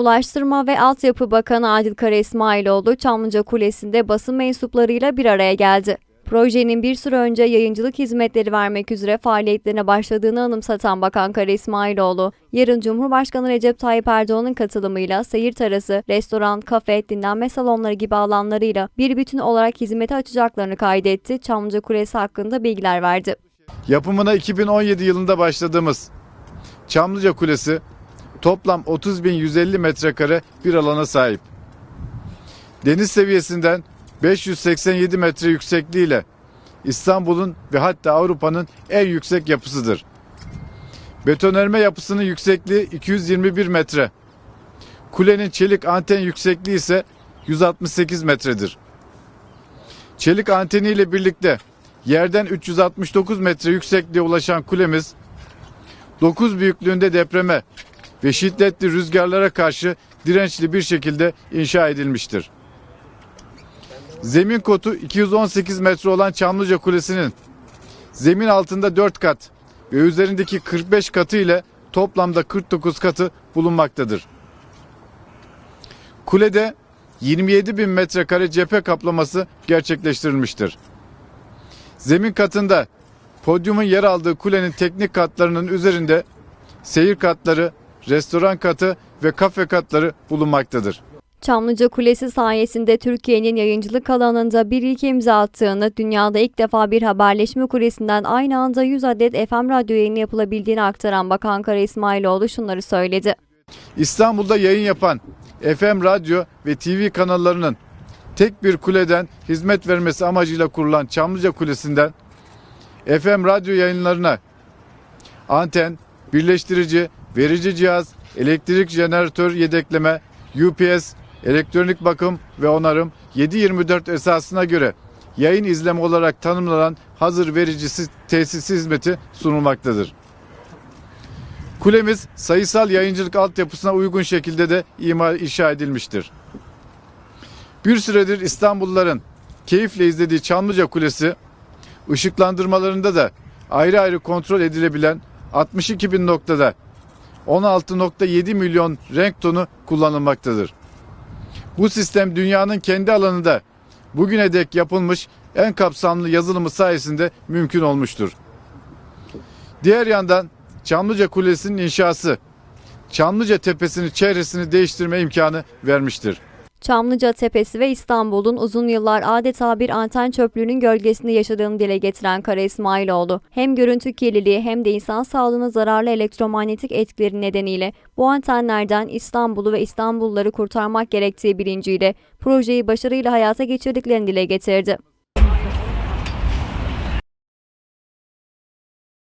Ulaştırma ve Altyapı Bakanı Adil Kara İsmailoğlu Çamlıca Kulesi'nde basın mensuplarıyla bir araya geldi. Projenin bir süre önce yayıncılık hizmetleri vermek üzere faaliyetlerine başladığını anımsatan Bakan Kara İsmailoğlu, yarın Cumhurbaşkanı Recep Tayyip Erdoğan'ın katılımıyla seyir terası, restoran, kafe, dinlenme salonları gibi alanlarıyla bir bütün olarak hizmete açacaklarını kaydetti, Çamlıca Kulesi hakkında bilgiler verdi. Yapımına 2017 yılında başladığımız Çamlıca Kulesi toplam 30.150 metrekare bir alana sahip. Deniz seviyesinden 587 metre yüksekliğiyle İstanbul'un ve hatta Avrupa'nın en yüksek yapısıdır. Betonarme yapısının yüksekliği 221 metre. Kulenin çelik anten yüksekliği ise 168 metredir. Çelik anteniyle birlikte yerden 369 metre yüksekliğe ulaşan kulemiz 9 büyüklüğünde depreme ve şiddetli rüzgarlara karşı dirençli bir şekilde inşa edilmiştir. Zemin kotu 218 metre olan Çamlıca Kulesi'nin zemin altında 4 kat ve üzerindeki 45 katı ile toplamda 49 katı bulunmaktadır. Kulede 27 bin metrekare cephe kaplaması gerçekleştirilmiştir. Zemin katında podyumun yer aldığı kulenin teknik katlarının üzerinde seyir katları, restoran katı ve kafe katları bulunmaktadır. Çamlıca Kulesi sayesinde Türkiye'nin yayıncılık alanında bir ilk imza attığını, dünyada ilk defa bir haberleşme kulesinden aynı anda 100 adet FM radyo yayını yapılabildiğini aktaran Bakan Kara İsmailoğlu şunları söyledi. İstanbul'da yayın yapan FM radyo ve TV kanallarının tek bir kuleden hizmet vermesi amacıyla kurulan Çamlıca Kulesi'nden FM radyo yayınlarına anten, birleştirici, verici cihaz, elektrik jeneratör yedekleme, UPS, elektronik bakım ve onarım 7/24 esasına göre yayın izleme olarak tanımlanan hazır vericisi tesis hizmeti sunulmaktadır. Kulemiz sayısal yayıncılık altyapısına uygun şekilde de imar inşa edilmiştir. Bir süredir İstanbulluların keyifle izlediği Çamlıca Kulesi ışıklandırmalarında da ayrı ayrı kontrol edilebilen 62 bin noktada 16.7 milyon renk tonu kullanılmaktadır. Bu sistem dünyanın kendi alanında bugüne dek yapılmış en kapsamlı yazılımı sayesinde mümkün olmuştur. Diğer yandan Çamlıca Kulesi'nin inşası Çamlıca Tepesi'nin çevresini değiştirme imkanı vermiştir. Çamlıca Tepesi ve İstanbul'un uzun yıllar adeta bir anten çöplüğünün gölgesinde yaşadığını dile getiren Kara İsmailoğlu, hem görüntü kirliliği hem de insan sağlığına zararlı elektromanyetik etkileri nedeniyle bu antenlerden İstanbul'u ve İstanbulluları kurtarmak gerektiği bilinciyle projeyi başarıyla hayata geçirdiklerini dile getirdi.